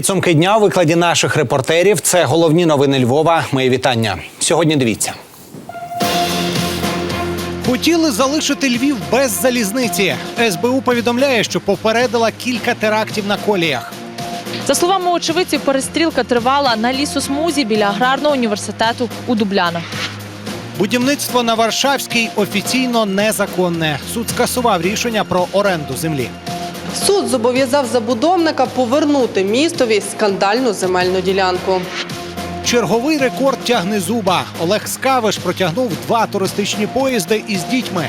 Підсумки дня у викладі наших репортерів. Це головні новини Львова. Мої вітання. Сьогодні дивіться. Хотіли залишити Львів без залізниці. СБУ повідомляє, що попередила кілька терактів на коліях. За словами очевидців, перестрілка тривала на лісосмузі біля аграрного університету у Дублянах. Будівництво на Варшавській офіційно незаконне. Суд скасував рішення про оренду землі. Суд зобов'язав забудовника повернути містові скандальну земельну ділянку. Черговий рекорд тягне зуба. Олег Скавиш протягнув два туристичні поїзди із дітьми.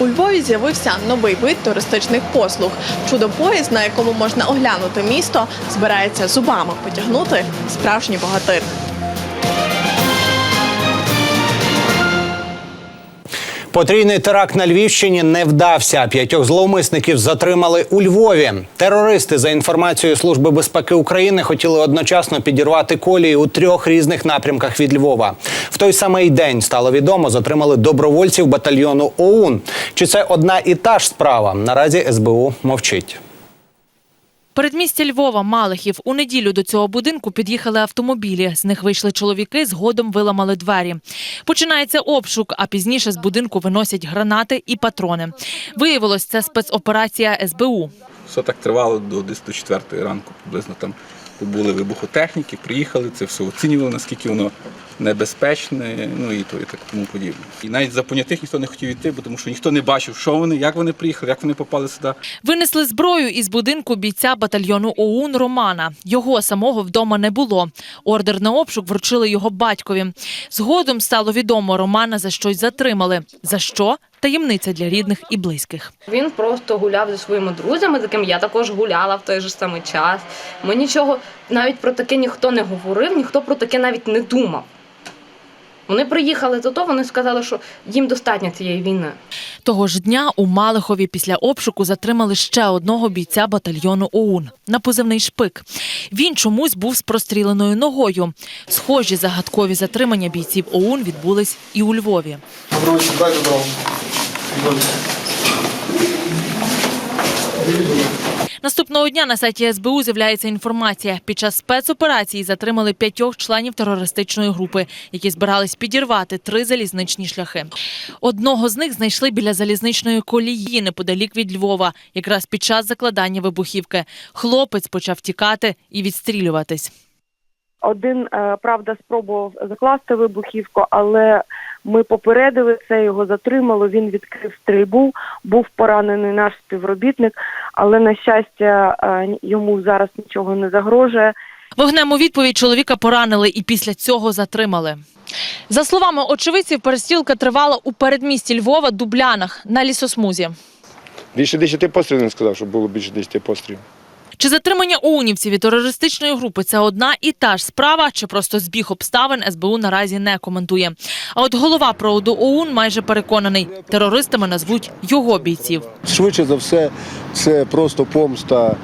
У Львові з'явився новий вид туристичних послуг. Чудо-поїзд, на якому можна оглянути місто, збирається зубами потягнути справжній богатир. Потрійний теракт на Львівщині не вдався. П'ятьох зловмисників затримали у Львові. Терористи, за інформацією Служби безпеки України, хотіли одночасно підірвати колії у трьох різних напрямках від Львова. В той самий день стало відомо, затримали добровольців батальйону ОУН. Чи це одна і та ж справа? Наразі СБУ мовчить. Передмістя Львова, Малихів. У неділю до цього будинку під'їхали автомобілі. З них вийшли чоловіки, згодом виламали двері. Починається обшук, а пізніше з будинку виносять гранати і патрони. Виявилось, це спецоперація СБУ. Все так тривало до десь до 4 ранку, приблизно там були вибухотехніки, приїхали, це все оцінювали, наскільки воно небезпечне, ну і то і так тому подібне. І навіть за понятих ніхто не хотів йти, бо тому що ніхто не бачив, що вони, як вони приїхали, як вони попали сюди. Винесли зброю із будинку бійця батальйону ОУН Романа. Його самого вдома не було. Ордер на обшук вручили його батькові. Згодом стало відомо, Романа за щось затримали. За що? Таємниця для рідних і близьких. Він просто гуляв зі своїми друзями, з якими я також гуляла в той же самий час. Ми нічого навіть про таке ніхто не говорив, ніхто про таке навіть не думав. Вони приїхали до того, вони сказали, що їм достатньо цієї війни. Того ж дня у Малихові після обшуку затримали ще одного бійця батальйону ОУН на позивний шпик. Він чомусь був з простріленою ногою. Схожі загадкові затримання бійців ОУН відбулись і у Львові. Наступного дня на сайті СБУ з'являється інформація. Під час спецоперації затримали п'ятьох членів терористичної групи, які збирались підірвати три залізничні шляхи. Одного з них знайшли біля залізничної колії неподалік від Львова, якраз під час закладання вибухівки. Хлопець почав тікати і відстрілюватись. Один, е, правда, спробував закласти вибухівку, але ми попередили це, його затримало. Він відкрив стрільбу, був поранений наш співробітник, але на щастя е, йому зараз нічого не загрожує. Вогнем у відповідь чоловіка поранили і після цього затримали. За словами очевидців, перестрілка тривала у передмісті Львова, Дублянах на лісосмузі. Більше 10 пострілів не сказав, що було більше 10 пострілів. Чи затримання оунівців від терористичної групи це одна і та ж справа, чи просто збіг обставин СБУ наразі не коментує. А от голова проводу ОУН майже переконаний, терористами назвуть його бійців. Швидше за все, це просто помста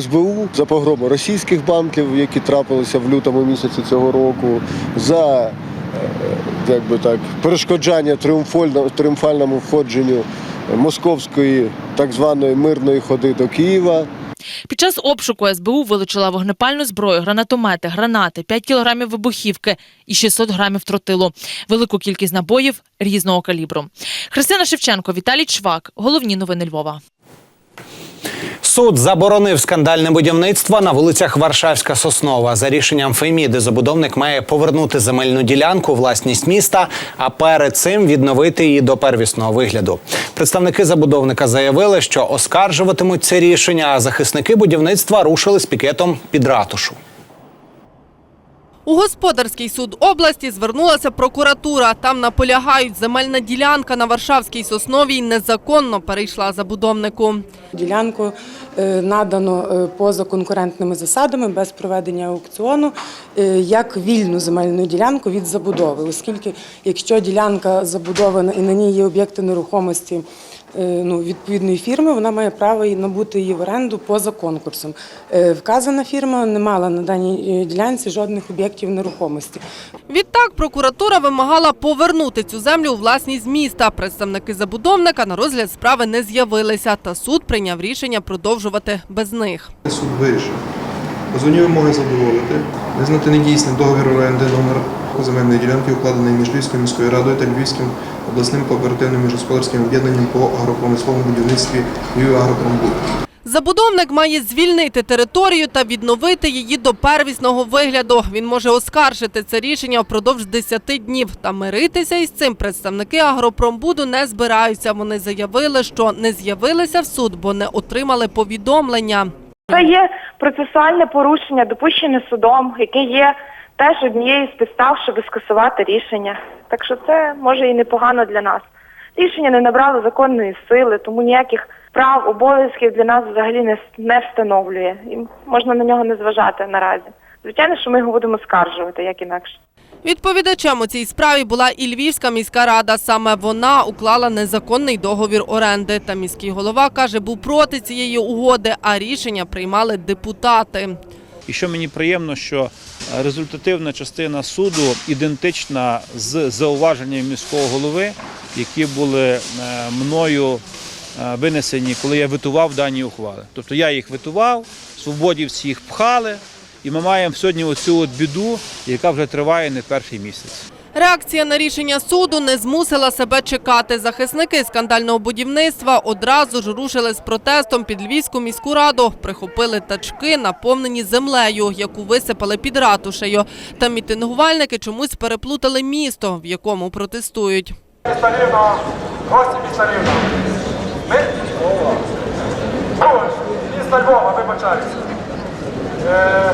СБУ за погроми російських банків, які трапилися в лютому місяці цього року, за е, як би так, перешкоджання тріумфально- тріумфальному входженню московської так званої мирної ходи до Києва. Під час обшуку СБУ вилучила вогнепальну зброю, гранатомети, гранати, 5 кілограмів вибухівки і 600 грамів тротилу. Велику кількість набоїв різного калібру. Христина Шевченко, Віталій Чвак. Головні новини Львова. Суд заборонив скандальне будівництво на вулицях Варшавська Соснова. За рішенням Феміди забудовник має повернути земельну ділянку власність міста, а перед цим відновити її до первісного вигляду. Представники забудовника заявили, що оскаржуватимуть це рішення, а захисники будівництва рушили з пікетом під ратушу. У господарський суд області звернулася прокуратура. Там наполягають, земельна ділянка на Варшавській Сосновій незаконно перейшла забудовнику. Ділянку е, надано е, поза конкурентними засадами без проведення аукціону е, як вільну земельну ділянку від забудови, оскільки якщо ділянка забудована і на ній є об'єкти нерухомості ну, відповідної фірми, вона має право набути її в оренду поза конкурсом. Е, Вказана фірма не мала на даній е, ділянці жодних об'єктів нерухомості. Відтак прокуратура вимагала повернути цю землю у власність міста. Представники забудовника на розгляд справи не з'явилися, та суд прийняв рішення продовжувати без них. Суд вирішив Дозвольні вимоги задоволити, визнати недійсним договір оренди номер земельної ділянки, укладений між Львівською міською радою та Львівським обласним кооперативним міжгосподарським об'єднанням по агропромисловому будівництві Львів Агропромбуд. Забудовник має звільнити територію та відновити її до первісного вигляду. Він може оскаржити це рішення впродовж 10 днів. Та миритися із цим представники агропромбуду не збираються. Вони заявили, що не з'явилися в суд, бо не отримали повідомлення. Це є процесуальне порушення, допущене судом, яке є теж однією з підстав, щоб скасувати рішення. Так що це може і непогано для нас. Рішення не набрало законної сили, тому ніяких прав, обов'язків для нас взагалі не, не встановлює. І можна на нього не зважати наразі. Звичайно, що ми його будемо скаржувати, як інакше. Відповідачем у цій справі була і Львівська міська рада. Саме вона уклала незаконний договір оренди. Та міський голова каже, був проти цієї угоди, а рішення приймали депутати. І що мені приємно, що е, результативна частина суду ідентична з зауваженнями міського голови, які були е, мною е, винесені, коли я витував дані ухвали. Тобто я їх витував, свободівці їх пхали, і ми маємо сьогодні оцю от біду, яка вже триває не перший місяць. Реакція на рішення суду не змусила себе чекати. Захисники скандального будівництва одразу ж рушили з протестом під Львівську міську раду. Прихопили тачки, наповнені землею, яку висипали під ратушею. Та мітингувальники чомусь переплутали місто, в якому протестують. Міста гості міста Рівного. Ми? Міста Львова, вибачаюся. Е,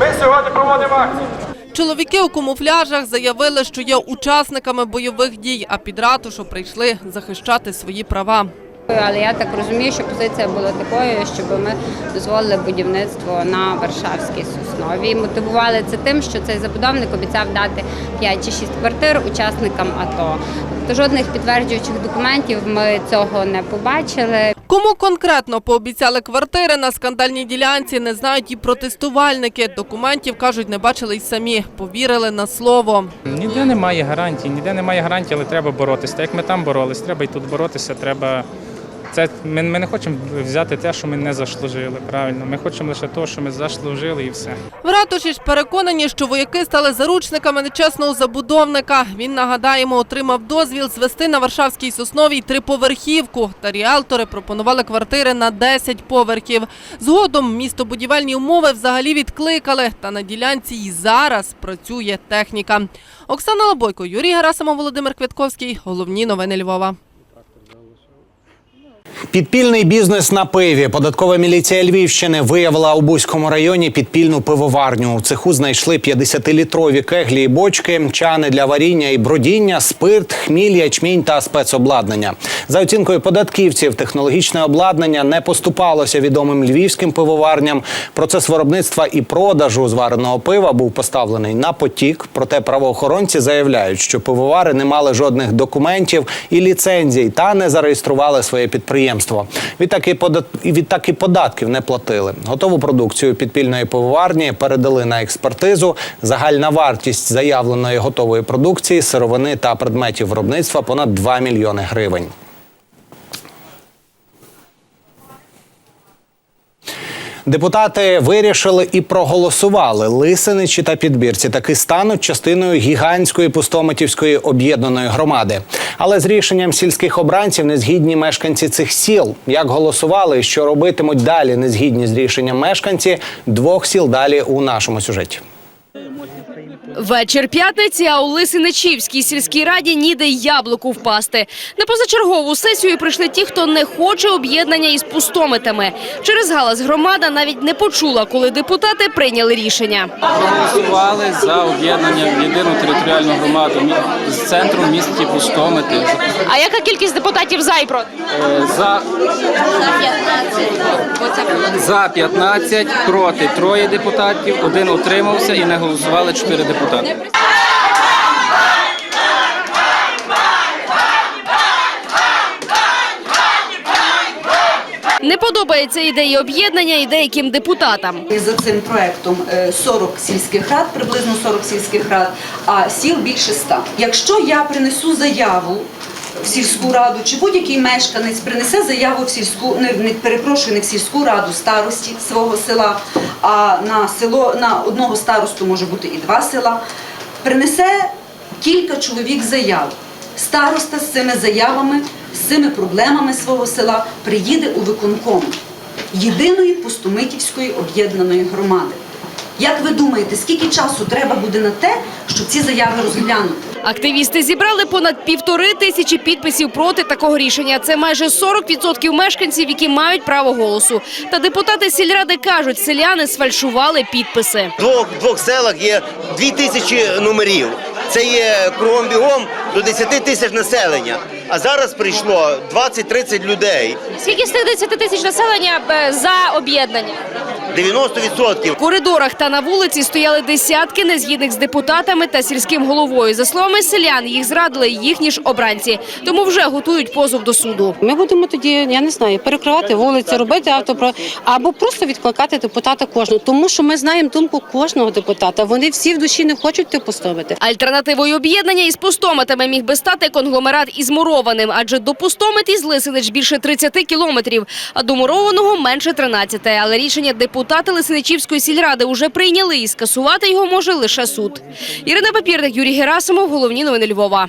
Ми сьогодні проводимо акцію. Чоловіки у камуфляжах заявили, що є учасниками бойових дій, а під ратушу прийшли захищати свої права. Але я так розумію, що позиція була такою, щоб ми дозволили будівництво на Варшавській Соснові. І мотивували це тим, що цей забудовник обіцяв дати 5 чи 6 квартир учасникам АТО. Тобто жодних підтверджуючих документів ми цього не побачили. Кому конкретно пообіцяли квартири на скандальній ділянці, не знають і протестувальники. Документів, кажуть, не бачили й самі. Повірили на слово. Ніде немає гарантій, ніде немає гарантій, але треба боротися. Так як ми там боролись, треба і тут боротися. Треба це ми, ми не хочемо взяти те, що ми не заслужили. Правильно, ми хочемо лише те, що ми заслужили, і все. В ратуші ж переконані, що вояки стали заручниками нечесного забудовника. Він, нагадаємо, отримав дозвіл звести на Варшавській Сосновій триповерхівку. Та ріалтори пропонували квартири на 10 поверхів. Згодом містобудівельні умови взагалі відкликали. Та на ділянці і зараз працює техніка. Оксана Лобойко, Юрій Герасимов, Володимир Квятковський. Головні новини Львова. Підпільний бізнес на пиві. Податкова міліція Львівщини виявила у Бузькому районі підпільну пивоварню. У цеху знайшли 50-літрові кеглі і бочки, чани для варіння і бродіння, спирт, хміль, ячмінь та спецобладнання. За оцінкою податківців, технологічне обладнання не поступалося відомим львівським пивоварням. Процес виробництва і продажу звареного пива був поставлений на потік. Проте правоохоронці заявляють, що пивовари не мали жодних документів і ліцензій та не зареєстрували своє підприємство. Відтак і подат... відтак і податків не платили. Готову продукцію підпільної пивоварні передали на експертизу. Загальна вартість заявленої готової продукції, сировини та предметів виробництва понад 2 мільйони гривень. Депутати вирішили і проголосували. Лисиничі та підбірці таки стануть частиною гігантської пустометівської об'єднаної громади. Але з рішенням сільських обранців не згідні мешканці цих сіл. Як голосували що робитимуть далі, не згідні з рішенням мешканці двох сіл далі у нашому сюжеті. Вечір п'ятниці, а у Лисиничівській сільській раді ніде яблуку впасти. На позачергову сесію прийшли ті, хто не хоче об'єднання із пустомитами. Через галас громада навіть не почула, коли депутати прийняли рішення. Проголосували за об'єднання в єдину територіальну громаду з центром місті Пустомити. А яка кількість депутатів за і проти? Е, За, за 15, проти троє депутатів, один утримався і не голосували чотири депутати. Не подобається ідеї об'єднання і деяким депутатам. За цим проектом е, 40 сільських рад, приблизно 40 сільських рад, а сіл більше 100. Якщо я принесу заяву в сільську раду, чи будь-який мешканець принесе заяву в сільську, не, не перепрошую, не в сільську раду старості свого села, а на село на одного старосту може бути і два села. Принесе кілька чоловік заяв. Староста з цими заявами, з цими проблемами свого села приїде у виконком єдиної пустомитівської об'єднаної громади. Як ви думаєте, скільки часу треба буде на те, щоб ці заяви розглянути? Активісти зібрали понад півтори тисячі підписів проти такого рішення. Це майже 40% мешканців, які мають право голосу. Та депутати сільради кажуть, селяни сфальшували підписи. В двох, двох селах є дві тисячі номерів. Це є кругом бігом до 10 тисяч населення. А зараз прийшло 20-30 людей. Скільки з тих 10 тисяч населення е, за об'єднання? 90%. В коридорах та на вулиці стояли десятки незгідних з депутатами та сільським головою. За словами селян, їх зрадили їхні ж обранці, тому вже готують позов до суду. Ми будемо тоді, я не знаю, перекривати вулиці, робити автопро або просто відкликати депутата кожного, тому що ми знаємо думку кожного депутата. Вони всі в душі не хочуть типу ставити. Альтернативою об'єднання із пустомитами міг би стати конгломерат із мурованим, адже до пустомит із Лисинич більше 30 кілометрів, а до мурованого менше 13. Але рішення депутати Лисиничівської сільради уже прийняли і скасувати його може лише суд. Ірина Папірник, Юрій Герасимов, головні новини Львова.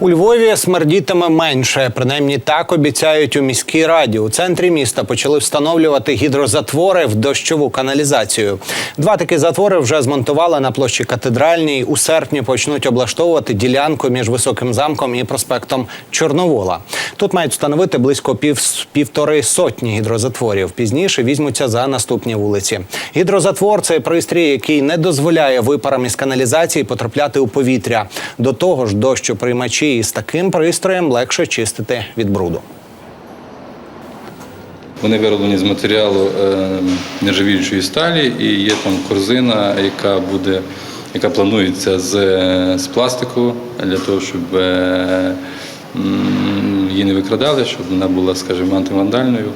У Львові смердітиме менше. Принаймні так обіцяють у міській раді. У центрі міста почали встановлювати гідрозатвори в дощову каналізацію. Два такі затвори вже змонтували на площі катедральній. У серпні почнуть облаштовувати ділянку між високим замком і проспектом Чорновола. Тут мають встановити близько пів півтори сотні гідрозатворів. Пізніше візьмуться за наступні вулиці. Гідрозатвор це пристрій, який не дозволяє випарам із каналізації потрапляти у повітря. До того ж, дощоприймачі із таким пристроєм легше чистити від бруду. Вони вироблені з матеріалу е, нержавіючої сталі і є там корзина, яка буде, яка планується з, з пластику для того, щоб е, її не викрадали, щоб вона була, скажімо, антивандальною.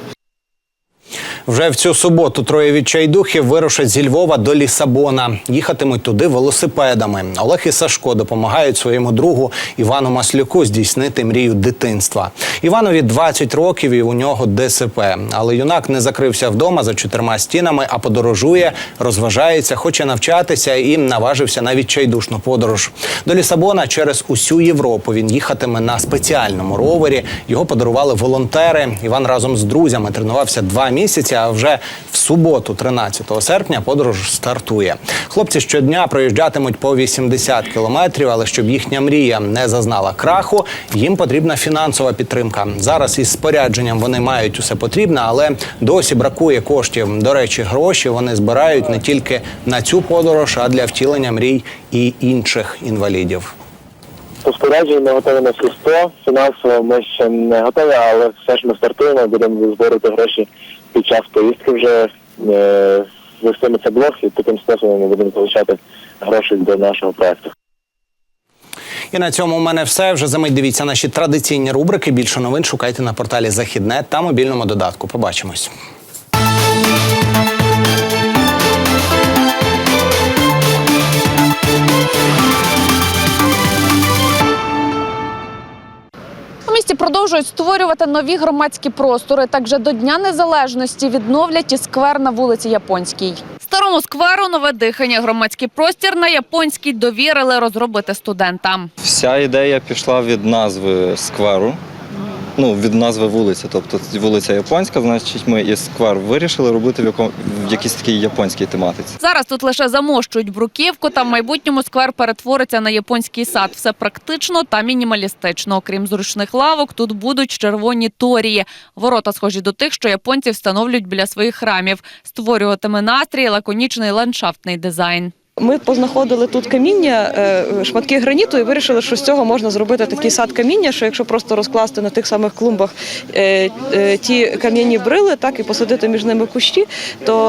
Вже в цю суботу троє відчайдухів вирушать зі Львова до Лісабона. Їхатимуть туди велосипедами. Олег і Сашко допомагають своєму другу Івану Маслюку здійснити мрію дитинства. Іванові 20 років і у нього ДСП. Але юнак не закрився вдома за чотирма стінами, а подорожує, розважається, хоче навчатися і наважився на відчайдушну подорож. До Лісабона через усю Європу він їхатиме на спеціальному ровері. Його подарували волонтери. Іван разом з друзями тренувався два місяці. А вже в суботу, 13 серпня, подорож стартує. Хлопці щодня проїжджатимуть по 80 кілометрів, але щоб їхня мрія не зазнала краху, їм потрібна фінансова підтримка. Зараз із спорядженням вони мають усе потрібне, але досі бракує коштів. До речі, гроші вони збирають не тільки на цю подорож, а для втілення мрій і інших інвалідів. По спорядженню ми готові на всі 100. Фінансово ми ще не готові, але все ж ми стартуємо, будемо збирати гроші під час поїздки вже е, вестиметься блог і таким способом ми будемо отримати гроші до нашого проекту. І на цьому у мене все. Вже за мить дивіться наші традиційні рубрики. Більше новин шукайте на порталі Західне та мобільному додатку. Побачимось. Продовжують створювати нові громадські простори. Так вже до Дня Незалежності відновлять і сквер на вулиці Японській. Старому скверу нове дихання. Громадський простір на японській довірили розробити студентам. Вся ідея пішла від назви скверу. Ну, від назви вулиці, тобто вулиця Японська, значить, ми і сквер вирішили робити в, яко- в якійсь такій японській тематиці. Зараз тут лише замощують бруківку, та в майбутньому сквер перетвориться на японський сад. Все практично та мінімалістично. Окрім зручних лавок, тут будуть червоні торії. Ворота схожі до тих, що японці встановлюють біля своїх храмів. Створюватиме настрій, лаконічний ландшафтний дизайн. Ми познаходили тут каміння, е, шматки граніту, і вирішили, що з цього можна зробити такий сад каміння, що якщо просто розкласти на тих самих клумбах е, е, ті кам'яні брили, так і посадити між ними кущі, то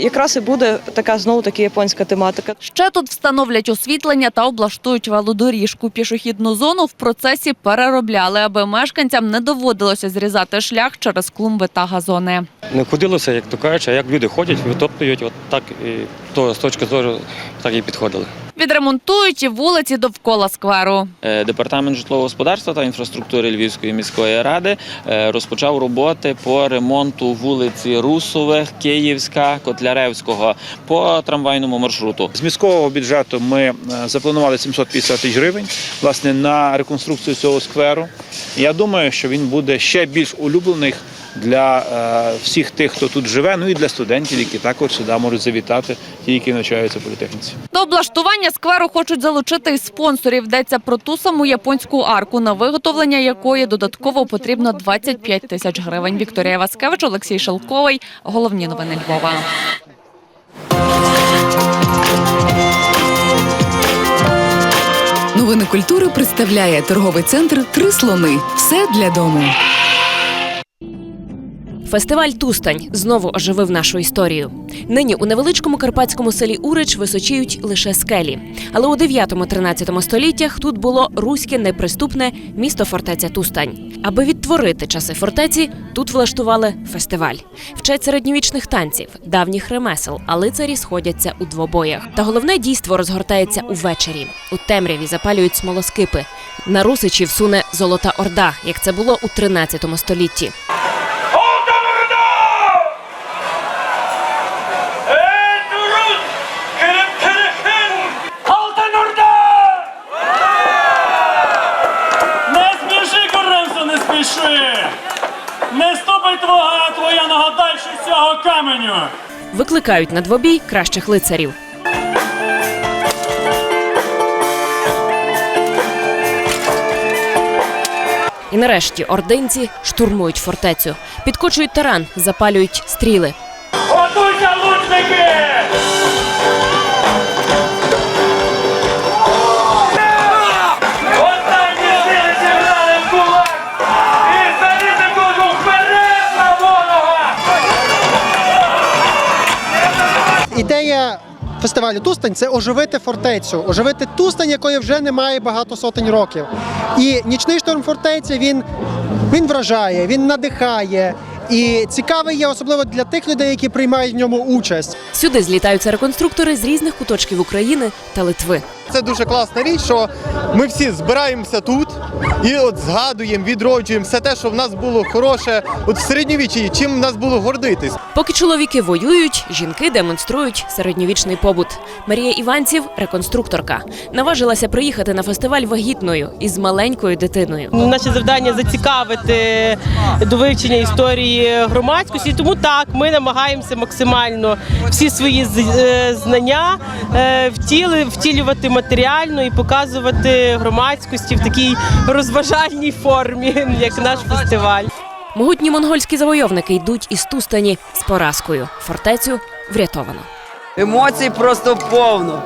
якраз і буде така знову таки японська тематика. Ще тут встановлять освітлення та облаштують велодоріжку. Пішохідну зону в процесі переробляли, аби мешканцям не доводилося зрізати шлях через клумби та газони. не ходилося, як то кажуть, а як люди ходять, витоптують, от так і то з точки зору так і підходили. Відремонтують і вулиці довкола скверу. Е, Департамент житлового господарства та інфраструктури Львівської міської ради е, розпочав роботи по ремонту вулиці Русових, Київська, Котляревського по трамвайному маршруту. З міського бюджету ми е, запланували 750 тисяч гривень власне на реконструкцію цього скверу. Я думаю, що він буде ще більш улюблений для е, всіх тих, хто тут живе, ну і для студентів, які також сюди можуть завітати, ті, які навчаються в політехніці. До облаштування скверу хочуть залучити й спонсорів. Йдеться про ту саму японську арку, на виготовлення якої додатково потрібно 25 тисяч гривень. Вікторія Васкевич, Олексій Шелковий. Головні новини Львова. Новини культури представляє торговий центр Три слони. Все для дому. Фестиваль Тустань знову оживив нашу історію. Нині у невеличкому карпатському селі Урич височіють лише скелі. Але у 9-13 століттях тут було руське неприступне місто фортеця Тустань. Аби відтворити часи фортеці, тут влаштували фестиваль. Вчать середньовічних танців, давніх ремесел, а лицарі сходяться у двобоях. Та головне дійство розгортається увечері. У темряві запалюють смолоскипи. На русичів суне Золота Орда, як це було у 13 столітті. Дальше каменю! Викликають на двобій кращих лицарів. І нарешті ординці штурмують фортецю, підкочують таран, запалюють стріли. Готуйся, лучники! Ідея фестивалю Тустань це оживити фортецю, оживити Тустань, якої вже немає багато сотень років. І нічний штурм фортеці він, він вражає, він надихає. І цікавий є особливо для тих людей, які приймають в ньому участь. Сюди злітаються реконструктори з різних куточків України та Литви. Це дуже класна річ, що ми всі збираємося тут і от згадуємо, відроджуємо все те, що в нас було хороше от в середньовіччі, чим в нас було гордитись. Поки чоловіки воюють, жінки демонструють середньовічний побут. Марія Іванців реконструкторка. Наважилася приїхати на фестиваль вагітною із маленькою дитиною. Наше завдання зацікавити до вивчення історії громадськості. Тому так ми намагаємося максимально всі свої е, знання е, втіли, втілювати матеріально і показувати громадськості в такій розважальній формі, як наш фестиваль. Могутні монгольські завойовники йдуть із Тустані з поразкою. Фортецю врятовано. Емоцій просто повно.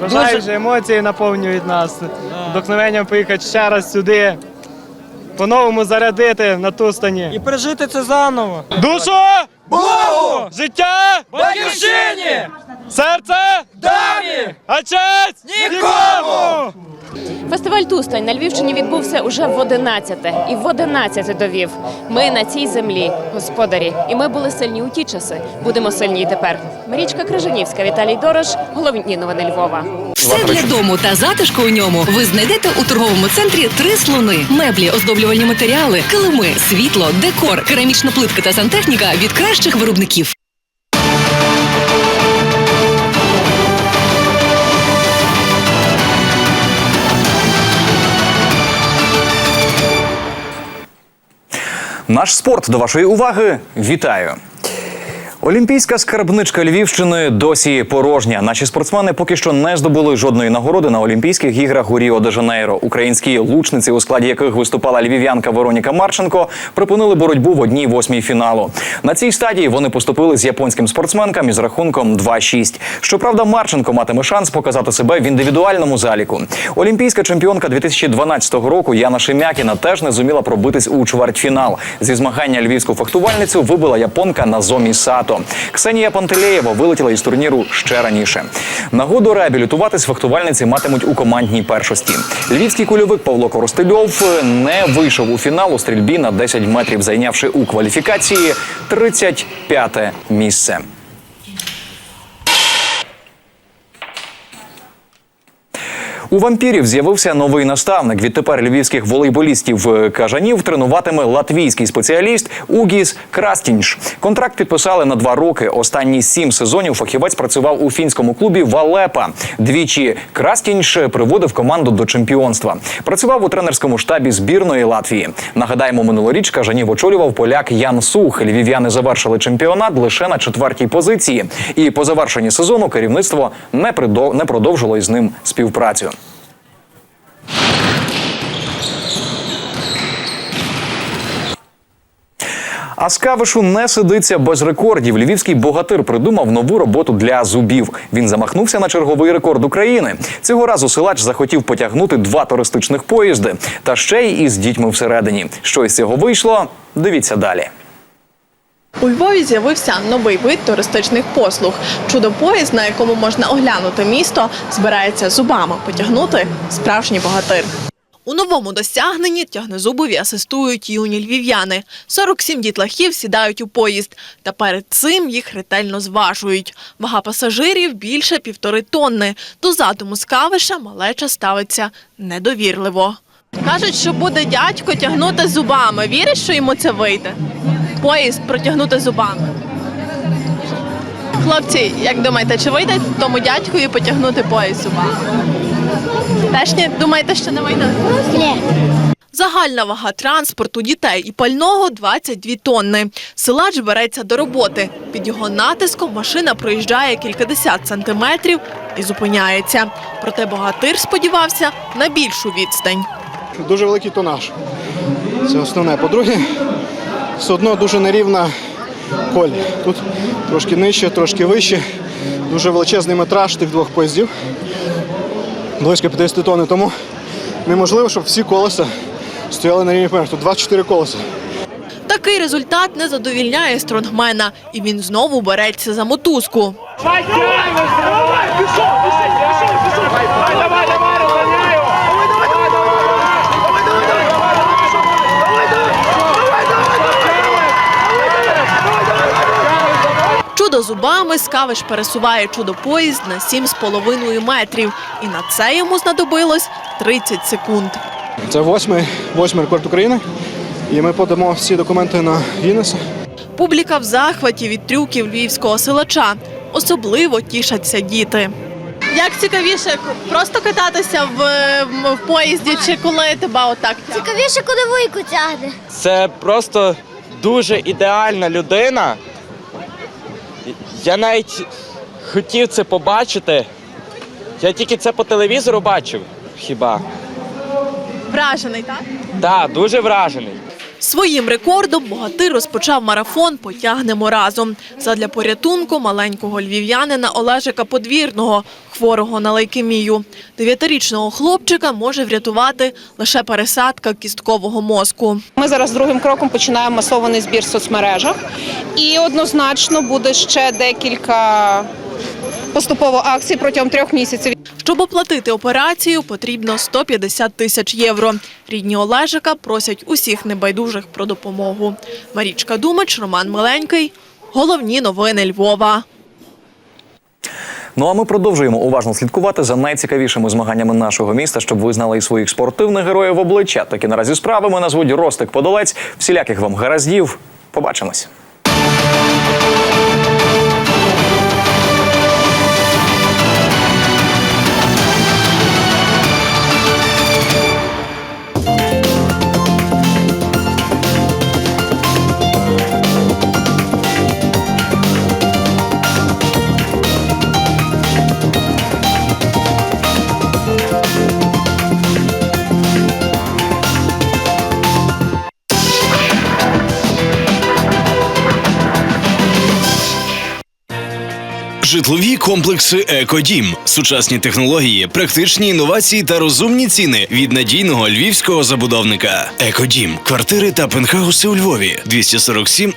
Вражаючі емоції наповнюють нас. Вдохновенням поїхати ще раз сюди, по-новому зарядити на Тустані. І пережити це заново. Душу! Богу! Життя! Батьківщині! Серце! Дамі! А честь! Нікому! Фестиваль Тустань на Львівщині відбувся уже в 11-те. І в 11 довів. Ми на цій землі, господарі. І ми були сильні у ті часи. Будемо сильні і тепер. Марічка Крижанівська, Віталій Дорош. Головні новини Львова. Все для дому та затишку у ньому ви знайдете у торговому центрі Три слони. Меблі, оздоблювальні матеріали, килими, світло, декор, керамічна плитка та сантехніка від кращих виробників. Наш спорт до вашої уваги. Вітаю. Олімпійська скарбничка Львівщини досі порожня. Наші спортсмени поки що не здобули жодної нагороди на Олімпійських іграх у Ріо де Жанейро. Українські лучниці, у складі яких виступала львів'янка Вероніка Марченко, припинили боротьбу в одній восьмій фіналу. На цій стадії вони поступили з японським спортсменкам із рахунком 2-6. Щоправда, Марченко матиме шанс показати себе в індивідуальному заліку. Олімпійська чемпіонка 2012 року Яна Шемякіна теж не зуміла пробитись у чвертьфінал. Зі змагання львівську фехтувальницю вибила японка Назомі Сато. Ксенія Пантелеєва вилетіла із турніру ще раніше. Нагоду реабілітуватись фехтувальниці матимуть у командній першості. Львівський кульовик Павло Коростельов не вийшов у фінал у стрільбі на 10 метрів, зайнявши у кваліфікації 35 місце. У вампірів з'явився новий наставник. Відтепер львівських волейболістів е, кажанів тренуватиме латвійський спеціаліст Угіс Крастінш. Контракт підписали на два роки. Останні сім сезонів фахівець працював у фінському клубі Валепа. Двічі Крастінш приводив команду до чемпіонства. Працював у тренерському штабі збірної Латвії. Нагадаємо, минулоріч кажанів очолював поляк Ян Сух. Львів'яни завершили чемпіонат лише на четвертій позиції. І по завершенні сезону керівництво не продовжило із ним співпрацю. А Скавишу не сидиться без рекордів. Львівський богатир придумав нову роботу для зубів. Він замахнувся на черговий рекорд України. Цього разу силач захотів потягнути два туристичних поїзди, та ще й із дітьми всередині. Що із цього вийшло? Дивіться далі. У Львові з'явився новий вид туристичних послуг. Чудо-поїзд, на якому можна оглянути місто, збирається зубами потягнути справжній богатир. У новому досягненні тягнезубові асистують юні львів'яни. 47 дітлахів сідають у поїзд, та перед цим їх ретельно зважують. Вага пасажирів більше півтори тонни. До задуму скавиша малеча ставиться недовірливо. Кажуть, що буде дядько тягнути зубами. Віриш, що йому це вийде? Поїзд протягнути зубами. Хлопці, як думаєте, чи вийде тому дядькові потягнути поїзд зубами? Теж ні? Думаєте, що не вийде? Ні. Загальна вага транспорту дітей і пального 22 тонни. Силач береться до роботи. Під його натиском машина проїжджає кількадесят сантиметрів і зупиняється. Проте богатир сподівався на більшу відстань. Дуже великий тонаж. Це основне. По-друге, все одно дуже нерівна колія. Тут трошки нижче, трошки вище. Дуже величезний метраж тих двох поїздів. Близько 50 тонн. Тому неможливо, щоб всі колеса стояли на рівні поверхні. Тут 24 колеса. Такий результат не задовільняє стронгмена, і він знову береться за мотузку. Чудо зубами скавиш пересуває чудо-поїзд на 7,5 метрів. І на це йому знадобилось 30 секунд. Це восьмий, восьмий рекорд України. І ми подамо всі документи на Гіннеса. Публіка в захваті від трюків львівського силача. Особливо тішаться діти. Як цікавіше просто кататися в, в поїзді, чи коли тебе отак? Цікавіше, коли вуйку тягне. Це просто дуже ідеальна людина. Я навіть хотів це побачити. Я тільки це по телевізору бачив. Хіба? Вражений, так? Так, дуже вражений. Своїм рекордом богатир розпочав марафон Потягнемо разом задля порятунку маленького львів'янина Олежика Подвірного, хворого на лейкемію. Дев'ятирічного хлопчика може врятувати лише пересадка кісткового мозку. Ми зараз другим кроком починаємо масований збір в соцмережах, і однозначно буде ще декілька поступово акцій протягом трьох місяців. Щоб оплатити операцію, потрібно 150 тисяч євро. Рідні Олежика просять усіх небайдужих про допомогу. Марічка Думач, Роман Миленький. Головні новини Львова. Ну а ми продовжуємо уважно слідкувати за найцікавішими змаганнями нашого міста, щоб ви знали і своїх спортивних героїв обличчя. Такі наразі справи мене звуть Ростик Подолець. Всіляких вам гараздів. Побачимось. Житлові комплекси Екодім, сучасні технології, практичні інновації та розумні ціни від надійного львівського забудовника. Екодім, квартири та пентхауси у Львові 247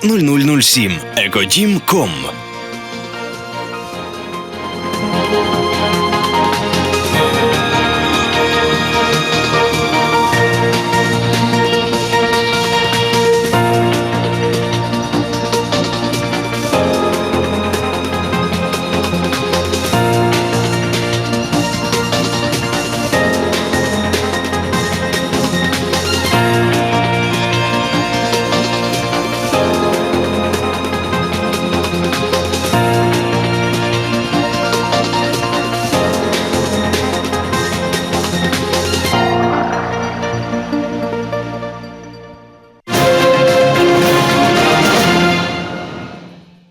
0007. Екодім.ком